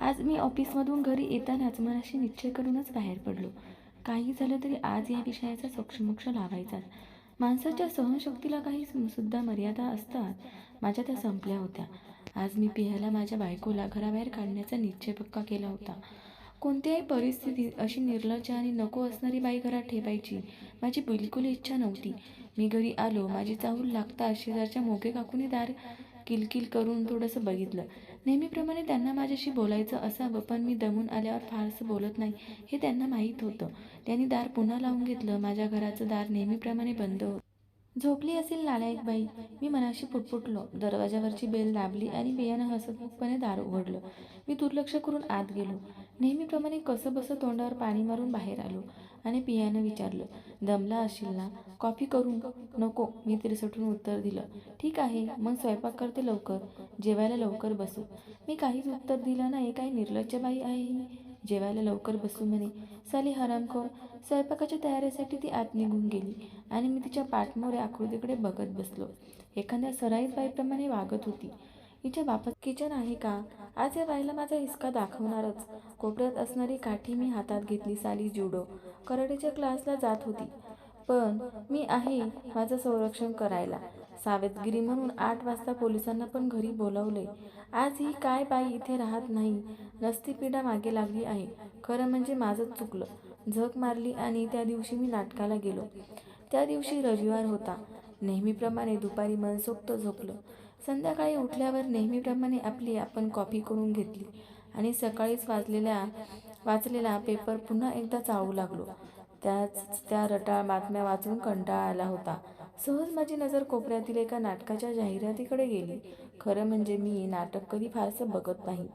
आज मी ऑफिसमधून घरी येतानाच मनाशी निश्चय करूनच बाहेर पडलो. काही झालं तरी आज या विषयाचा सोक्षमोक्ष लावायचाच. माणसाच्या सहनशक्तीला काही सुद्धा मर्यादा असतात. माझ्या त्या संपल्या होत्या. आज मी पियाला माझ्या बायकोला घराबाहेर काढण्याचा निश्चय पक्का केला होता. कोणत्याही परिस्थितीत अशी निर्लज्ज आणि नको असणारी बाई घरात ठेवायची माझी बिलकुल इच्छा नव्हती. मी घरी आलो माझी चाहूल लागता शेजारच्या मोगे काकूने दार किलकिल करून थोडंसं बघितलं. नेहमीप्रमाणे त्यांना माझ्याशी बोलायचं असावं पण मी दमून आल्यावर फारसं बोलत नाही हे त्यांना माहीत होतं. त्यांनी दार पुन्हा लावून घेतलं. माझ्या घराचं दार नेहमीप्रमाणे बंद होतं. झोपली असेल नालायक बाई मी मनाशी पुटपुटलो. दरवाजावरची बेल दाबली आणि बियाणं हसतमुखपणे दार उघडलं. मी दुर्लक्ष करून आत गेलो. नेहमीप्रमाणे कसं बसं तोंडावर पाणी मारून बाहेर आलो आणि पियानं विचारलं दमला असेल ना? कॉफी करू नको. मी तिरसटून उत्तर दिलं ठीक आहे मग स्वयंपाक करते लवकर. जेवायला लवकर बसू. मी काहीच उत्तर दिलं नाही काही निर्लज्ज बाई आहे ही. जेवायला लवकर बसू म्हणे. साली हरामखोर स्वयंपाकाच्या तयारीसाठी ती आत निघून गेली आणि मी तिच्या पाठमोरे आकृतीकडे बघत बसलो. एखाद्या सराईत बाईप्रमाणे वागत होती. हिच्या बापात किचन आहे का? आज या बाईला माझा हिसका दाखवणारच. कोपऱ्यात असणारी काठी मी हातात घेतली साली जुडो कराटेच्या क्लासला जात होती. पण मी आहे माझं संरक्षण करायला. सावधगिरी म्हणून आठ वाजता पोलिसांना पण घरी बोलावले. आज ही काय बाई इथे राहत नाही? नसती पिढा मागे लागली आहे. खरं म्हणजे माझंच चुकलं. झक मारली आणि त्या दिवशी मी नाटकाला गेलो. त्या दिवशी रविवार होता. नेहमीप्रमाणे दुपारी मनसोक्त झोपलं. संध्याकाळी उठल्यावर नेहमीप्रमाणे आपली आपण कॉफी करून घेतली आणि सकाळीच वाचलेल्या वाचलेला पेपर पुन्हा एकदा चाळू लागलो. त्याच त्या रटाळ बातम्या वाचून कंटाळा आला होता. सहज माझी नजर कोपऱ्यातील एका नाटकाच्या जाहिरातीकडे गेली. खरं म्हणजे मी नाटक कधी फारसं बघत नाही.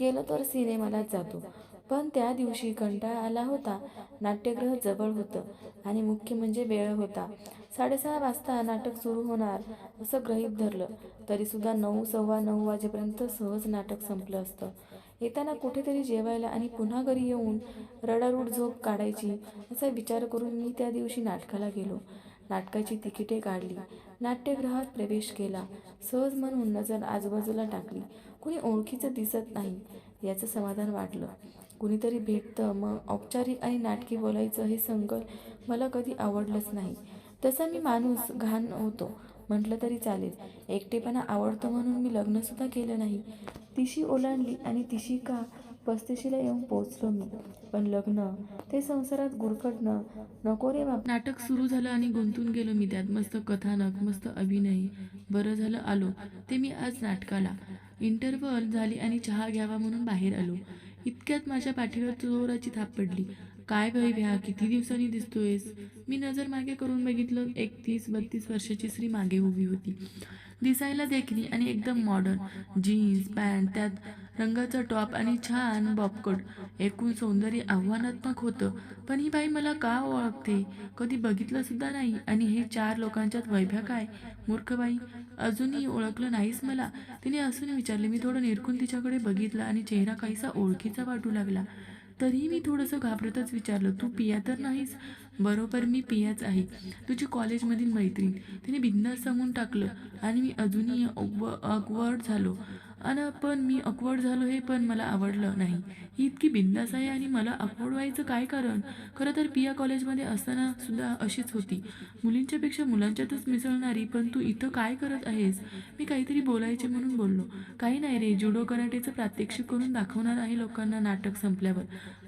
गेलो तर सिनेमालाच जातो. पण त्या दिवशी कंटाळा आला होता. नाट्यगृह जवळ होतं आणि मुख्य म्हणजे वेळ होता. साडेसहा वाजता नाटक सुरू होणार असं गृहीत धरलं. तरीसुद्धा नऊ सव्वा नऊ वाजेपर्यंत सहज नाटक संपलं असतं. येताना कुठेतरी जेवायला आणि पुन्हा घरी येऊन रडारूड झोप काढायची असा विचार करून मी त्या दिवशी नाटकाला गेलो. नाटकाची तिकिटे काढली. नाट्यगृहात प्रवेश केला. सहज म्हणून नजर आजूबाजूला टाकली. कुणी ओळखीचं दिसत नाही याचं समाधान वाटलं. कुणीतरी भेटतं मग औपचारिक आणि नाटकी बोलायचं हे संकल मला कधी आवडलंच नाही. तसा मी माणूस घाण होतो. म्हटलं तरी चालेल. एकटेपणा आवडतो म्हणून मी लग्नसुद्धा केलं नाही. तिशी ओलांडली आणि तिशी का पस्तीशीला येऊन पोचलो मी. पण लग्न ते संसारात गुरफटणं नको रे बाप. नाटक सुरू झालं आणि गुंतून गेलो मी त्यात. मस्त कथानक मस्त अभिनय. बरं झालं आलो. ते मी आज नाटकाला. इंटरव्हल झाली आणि चहा घ्यावा म्हणून बाहेर आलो. इतक्यात माझ्या पाठीवर जोराची थाप पडली. काय भाई भ्या किती दिवसांनी दिसतोयस? मी नजर मागे करून बघितलं एकतीस बत्तीस वर्षाची स्त्री मागे उभी होती. दिसायला देखणी आणि एकदम मॉडर्न जीन्स पॅन्ट त्यात रंगाचा टॉप आणि छान बॉपकट एकूण सौंदर्य आव्हानात्मक होतं. पण ही बाई मला का ओळखते? कधी बघितलं सुद्धा नाही. आणि हे चार लोकांच्यात वैभ्या काय? मूर्ख बाई. अजूनही ओळखलं नाहीस मला. तिने असून विचारले मी थोडं निरखून तिच्याकडे बघितलं आणि चेहरा काहीसा ओळखीचा वाटू लागला. तरीही मी थोडंसं घाबरतच विचारलं तू पिया तर नाहीस? बरोबर मी पियाच आहे. तुझी कॉलेजमधील मैत्रीण. तिने बिंदास सांगून टाकलं आणि मी अजूनही अकवर्ड झालो. आणि पण मी अकवर्ड झालो हे पण मला आवडलं नाही. ही इतकी बिंदास आहे आणि मला अकवर्ड व्हायचं काय कारण? खरं तर पिया कॉलेजमध्ये असताना सुद्धा अशीच होती. मुलींच्यापेक्षा मुलांच्यातच मिसळणारी पण तू इथं काय करत आहेस? मी काहीतरी बोलायचे म्हणून बोललो. काही नाही रे जुडो कराटेचं प्रात्यक्षिक करून दाखवणार आहे लोकांना नाटक संपल्यावर.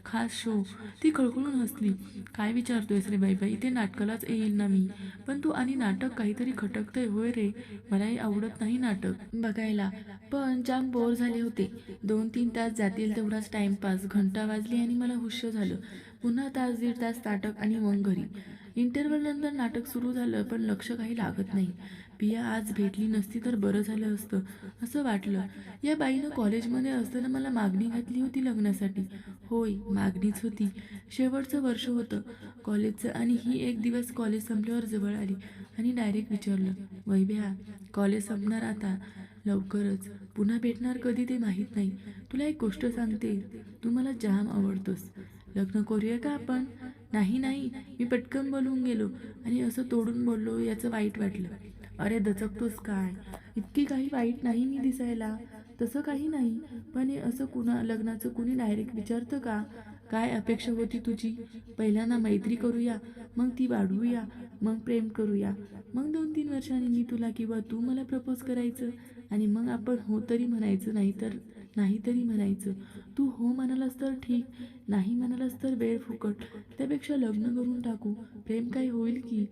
खास शो. ती खळखळून हसली. काय विचारतोयस रे बाईबाई? इथे नाटकालाच येईल ना मी. पण तू आणि नाटक काहीतरी खटकतंय होय रे? मलाही आवडत नाही नाटक. बघायला. पण जाम बोर झाले होते. दोन तीन तास जातील तेवढाच टाइमपास. घंटा वाजली आणि मला हुश्य झालं. पुन्हा तास दीड तास नाटक आणि मग घरी. इंटरव्हल नंतर नाटक सुरू झालं पण लक्ष काही लागत नाही. पिया आज भेटली नसती तर बरं झालं असतं असं वाटलं. या बाईनं कॉलेजमध्ये असताना मला मागणी घातली होती लग्नासाठी. होय मागणीच होती. शेवटचं वर्ष होतं. कॉलेजचं आणि ही एक दिवस कॉलेज संपल्यावर जवळ आली आणि डायरेक्ट विचारलं वैभ्या कॉलेज संपणार आता? लवकरच. पुन्हा भेटणार कधी ते माहीत नाही. तुला एक गोष्ट सांगते. तू मला जाम आवडतोस. लग्न करूया का आपण? नाही नाही. मी पटकन बोलून गेलो आणि असं तोडून बोललो याचं वाईट वाटलं. अरे दचकतोस काय? इतकी काही वाईट नाही मी दिसायला. तसं काही नाही. पण हे असं कुणा लग्नाचं कुणी डायरेक्ट विचारतं का? काय अपेक्षा होती तुझी? पहिल्यांदा मैत्री करूया मग ती वाढवूया मग प्रेम करूया. मग दोन तीन वर्षांनी मी तुला किंवा तू मला प्रपोज करायचं आणि मग आपण हो तरी म्हणायचं नाही तर नाही तरी म्हणायचं. तू हो म्हणालास तर ठीक नाही म्हणालास तर वेळ फुकट. त्यापेक्षा लग्न करून टाकू. प्रेम काय होईल की?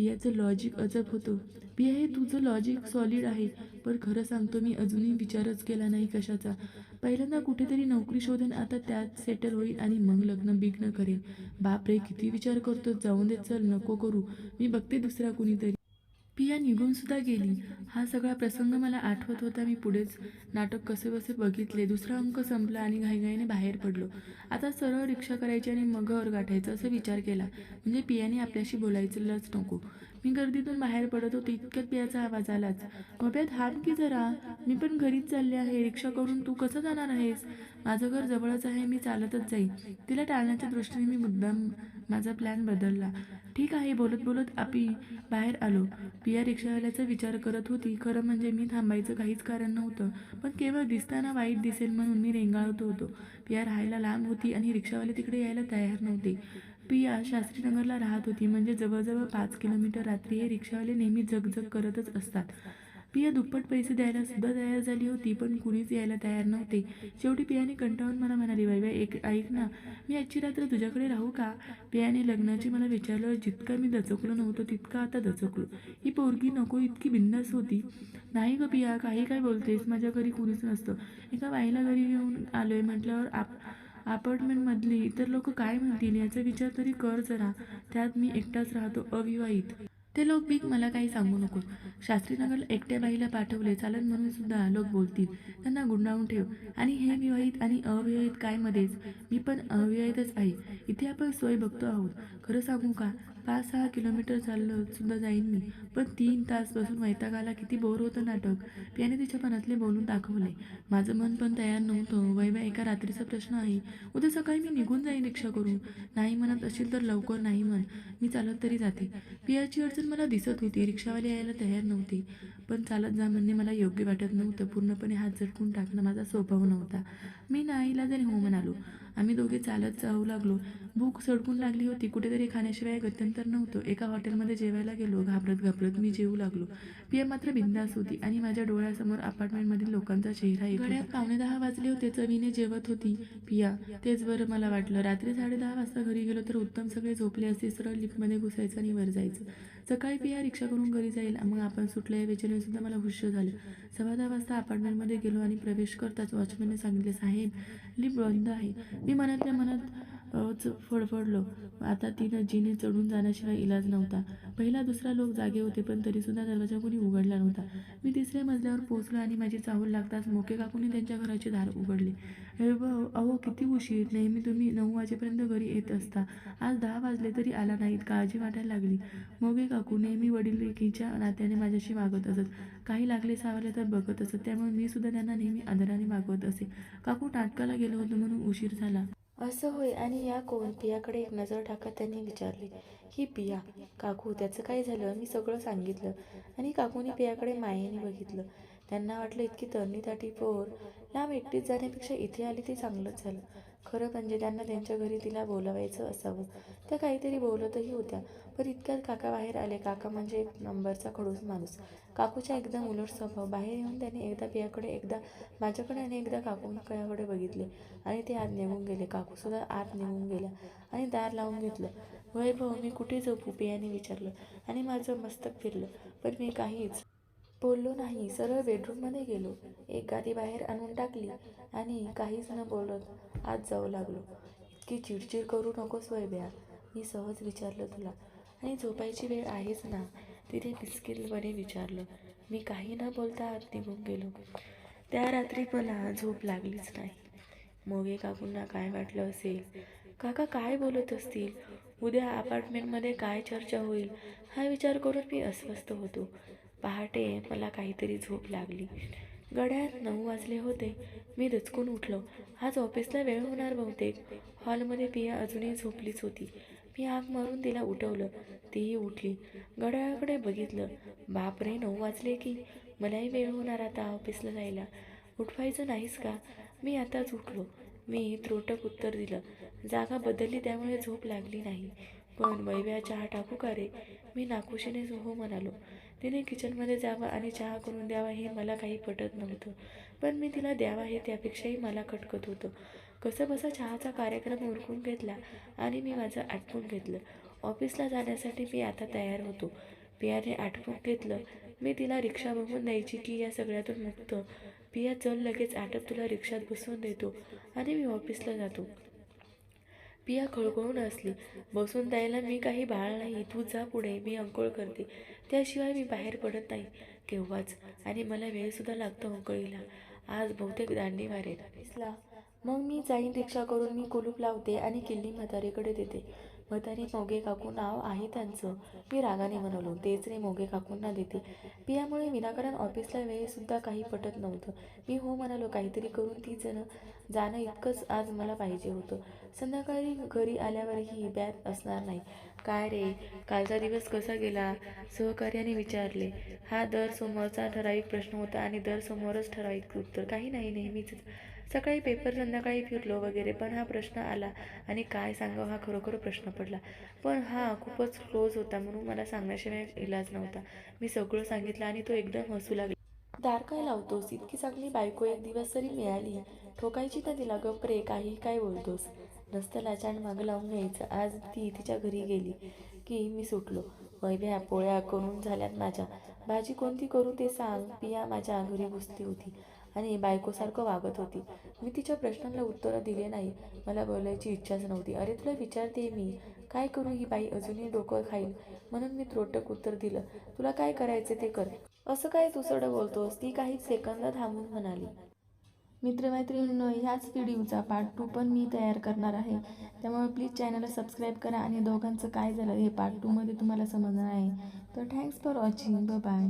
पियाचं लॉजिक अजब होतं. पिया हे तुझं लॉजिक सॉलिड आहे. पण खरं सांगतो मी अजूनही विचारच केला नाही कशाचा. पहिल्यांदा कुठेतरी नोकरी शोधेन आता त्यात सेटल होईल आणि मग लग्न बिग्न करेन बापरे किती विचार करतो जाऊन दे चल नको करू. मी बघते दुसरा कुणीतरी. पिया निघूनसुद्धा गेली. हा सगळा प्रसंग मला आठवत होता. मी पुढेच नाटक कसे बसे बघितले. दुसरा अंक संपला आणि घाईघाईने बाहेर पडलो. आता सरळ रिक्षा करायची आणि मग घर गाठायचं असं विचार केला. म्हणजे पियाने आपल्याशी बोलायचंच नको. मी गर्दीतून बाहेर पडत होतो. इतक्यात पियाचा आवाज आलाच. गोप्या थांब की जरा. मी पण घरीच चालले आहे. रिक्षा करून तू कसं जाणार आहेस? माझं घर जवळच आहे. मी चालतच जाईन. तिला टाळण्याच्या दृष्टीने मी मुद्दाम माझा प्लॅन बदलला. ठीक आहे बोलत बोलत आपी बाहेर आलो. पिया रिक्षावाल्याचा विचार करत होती. खरं म्हणजे मी थांबायचं काहीच कारण नव्हतं. पण केवळ दिसताना वाईट दिसेल म्हणून मी रेंगाळत होतो. पिया राहायला लांब होती आणि रिक्षावाले तिकडे यायला तयार नव्हते. पिया शास्त्रीनगरला राहत होती. म्हणजे जवळजवळ पाच किलोमीटर रात्री हे रिक्षावाले नेहमी जगजग करतच असतात. पिया दुप्पट पैसे द्यायला सुद्धा तयार झाली होती पण कुणीच यायला तयार नव्हते. शेवटी पियाने कंटाळून मला म्हणाली बाई बाई एक ऐक ना मी आजची रात्र तुझ्याकडे राहू का? पियाने लग्नाची मला विचारलं जितकं मी दचकलो नव्हतं तितकं आता दचकलो. ही पोरगी नको इतकी बिंदास होती. नाही ग पिया काही काय बोलतेस माझ्या घरी कुणीच नसतं. एका बाईला घरी घेऊन आलोय म्हटल्यावर आप अपार्टमेंटमधली इतर लोक काय म्हणतील याचा विचार तरी कर जरा. त्यात मी एकटाच राहतो अविवाहित. ते लोक भीक मला काही सांगू नको शास्त्रीनगरला एकट्या बाईला पाठवले. चालन म्हणून सुद्धा लोक बोलतील. त्यांना गुंडाळून ठेव. आणि हे विवाहित आणि अविवाहित काय मध्येच? मी पण अविवाहितच आहे. इथे आपण सोय बघतो आहोत. खरं सांगू का? पाच सहा किलोमीटर चाललं सुद्धा जाईन मी. पण तीन तास बसून वैताग आला किती बोर होतं नाटक. त्याने तिच्या मनातले बोलून दाखवले. माझं मन पण तयार नव्हतं. वैभव एका रात्रीचा प्रश्न आहे. उद्या सकाळी मी निघून जाईन रिक्षा करून. नाही म्हणत असेल तर लवकर नाही म्हण. मी चालत तरी जाते. पियाची अडचण मला दिसत होती. रिक्षावाले यायला तयार नव्हते. पण चालत जा म्हणणे मला योग्य वाटत नव्हतं. पूर्णपणे हात झटकून टाकणं माझा स्वभाव नव्हता. मी नाईला जरी हो म्हणालो आम्ही दोघे चालत जाऊ लागलो. भूक सडकून लागली होती. कुठेतरी खाण्याशिवाय गत्यंतर नव्हतं. एका हॉटेलमध्ये जेवायला गेलो. घाबरत घाबरत मी जेवू लागलो. पिया मात्र बिंदास होती आणि माझ्या डोळ्यासमोर अपार्टमेंटमधील लोकांचा चेहरा येत घड्यात पावणे दहा वाजले होते. चवीने जेवत होती. पिया तेच बरं मला वाटलं. रात्री साडे दहा वाजता घरी गेलो तर उत्तम सगळे झोपले असते. सरळ लिफ्टमध्ये घुसायचं आणि वर जायचं. सकाळी पिया रिक्षा करून घरी जाईल. मग आपण सुटल्या या सुद्धा मला हुश झालं. सव्वा दहा वाजता अपार्टमेंटमध्ये गेलो आणि प्रवेश करताच वॉचमॅनने सांगितले साहेब लिफ्ट बंद आहे. मी मनातल्या मनात अ, च- फडफडलो. आता तिनं जिने चढून जाण्याशिवाय इलाज नव्हता. पहिला दुसरा लोक जागे होते पण तरीसुद्धा दरवाजा कोणी उघडला नव्हता. मी तिसऱ्या मजल्यावर पोहोचलो आणि माझी चाहूल लागताच मोके काकूने त्यांच्या घराचे दार उघडले. हे ब अहो किती उशीर. नेहमी तुम्ही नऊ वाजेपर्यंत घरी येत असता. आज दहा वाजले तरी आला नाहीत. काळजी वाटायला लागली. मोगे काकू नेहमी वडीलकीच्या नात्याने माझ्याशी वागत असत. काही लागले सावरले तर बघत असत. त्यामुळे मी सुद्धा त्यांना नेहमी आदराने वागवत असे. काकू नाटकाला गेलो होतो म्हणून उशीर झाला. असं होय आणि या कोण पियाकडे एक नजर टाकत त्यांनी विचारले ही पिया काकू त्याचं काय झालं? मी सगळं सांगितलं. आणि काकूने पियाकडे मायेने बघितलं. त्यांना वाटलं इतकी तरणी पोर लांब एकटीच जाण्यापेक्षा इथे आली ते चांगलंच झालं. खरं म्हणजे त्यांना त्यांच्या घरी तिला बोलावायचं असावं. त्या काहीतरी बोलतही होत्या पण इतक्यात काका बाहेर आले. काका म्हणजे एक नंबरचा खडूस माणूस. काकूच्या एकदम उलट स्वभाव बाहेर येऊन त्याने एकदा पियाकडे एकदा माझ्याकडे आणि एकदा काकूंकडे बघितले आणि ते आत निघून गेले. काकूसुद्धा आत निघून गेल्या आणि दार लावून घेतलं. वैभव मी कुठे झोपू पियाने विचारलं आणि माझं मस्तक फिरलं. पण मी काहीच बोललो नाही सरळ बेडरूममध्ये गेलो. एक गादी बाहेर आणून टाकली आणि काहीच न बोलत आत जाऊ लागलो. इतकी चिडचिड करू नकोस वैभ्या मी सहज विचारलं तुला. आणि झोपायची वेळ आहेच ना? तिने मिस्किलपणे विचारलं. मी काही न बोलता आत निघून गेलो. त्या रात्री मला झोप लागलीच नाही. मोगे काकूंना काय वाटलं असेल? काका काय बोलत असतील? उद्या अपार्टमेंटमध्ये काय चर्चा होईल? हा विचार करून मी अस्वस्थ होतो. पहाटे मला काहीतरी झोप लागली. गड्यात नऊ वाजले होते. मी दचकून उठलो. आज ऑफिसला वेळ होणार बहुतेक. हॉलमध्ये पिया अजूनही झोपलीच होती. मी आग मारून तिला उठवलं. तीही उठली. घड्याळाकडे बघितलं. बापरे नऊ वाजले की? मलाही वेळ होणार आता ऑफिसला जायला. उठवायचं नाहीस का? मी आताच उठलो. मी त्रोटक उत्तर दिलं. जागा बदलली त्यामुळे झोप लागली नाही. पण वैभ्या चहा टाकू का रे? मी नाखुशीने हो म्हणालो. तिने किचनमध्ये जावं आणि चहा करून द्यावा हे मला काही पटत नव्हतं. पण मी तिला द्यावा हे त्यापेक्षाही मला खटकत होतं. कसंबसा चहाचा कार्यक्रम उरकून घेतला आणि मी माझं आटपून घेतलं. ऑफिसला जाण्यासाठी मी आता तयार होतो. पियाने आटपून घेतलं. मी तिला रिक्षा बघून द्यायची की या सगळ्यातून मुक्त. पिया चल लगेच आटप तुला रिक्षात बसवून देतो आणि मी ऑफिसला जातो. पिया खळखळून असली बसून द्यायला मी काही बाळ नाही. तू जा पुढे. मी अंघोळ करते. त्याशिवाय मी बाहेर पडत नाही. केव्हाच आणि मला वेळसुद्धा लागतो हो अंघोळीला आज बहुतेक दांडी मारेल मग मी जाईन रिक्षा करून. मी कुलूप लावते आणि किल्ली म्हातारीकडे देते. म्हातारी मोगे काकू नाव आहे त्यांचं. मी रागाने म्हणलो तेच रे मोगे काकूंना देते. पियामुळे विनाकारण ऑफिसला वेळसुद्धा काही पटत नव्हतं. मी हो म्हणालो काहीतरी करून ती जण जाणं इतकंच आज मला पाहिजे होतं. संध्याकाळी घरी आल्यावरही बॅग असणार नाही. काय रे कालचा दिवस कसा गेला? सहकार्याने विचारले. हा दर सोमवारचा ठराविक प्रश्न होता आणि दर सोमवारच ठराविक उत्तर काही नाही नेहमीच. सकाळी पेपर संध्याकाळी फिरलो वगैरे पण हा प्रश्न आला आणि काय सांगावं हा खरोखर प्रश्न पडला. पण हा खूपच क्लोज होता म्हणून मला सांगण्याशिवाय इलाज नव्हता. मी सगळं सांगितलं आणि तो एकदम हसू लागला. दार काय लावतोस? इतकी चांगली बायको एक दिवस तरी मिळाली. ठोकायची तर तिला गप रे काही काय बोलतोस? नसतं लाचाण मागं लावून घ्यायचं. आज ती तिच्या घरी गेली की मी सुटलो. वैभ्या पोळ्या करून झाल्यात माझ्या. भाजी कोणती करू ते सांग. पिया माझ्या घरी घुसती होती. आणि बायकोसारखं वागत होती. मी तिच्या प्रश्नांना उत्तरं दिले नाही. मला बोलायची इच्छाच नव्हती. अरे तुला विचारते मी. काय करू ही बाई अजूनही डोकं खाईल म्हणून मी त्रोटक उत्तर दिलं. तुला काय करायचं ते कर. असं काय तुसडं बोलतोस? ती काही सेकंद थांबून म्हणाली. मित्रमैत्रिणींनो ह्याच व्हिडिओचा पार्ट टू पण मी तयार करणार आहे. त्यामुळे प्लीज चॅनलला सबस्क्राईब करा आणि दोघांचं काय झालं हे पार्ट टूमध्ये तुम्हाला समजणार आहे. तर थँक्स फॉर वॉचिंग बाय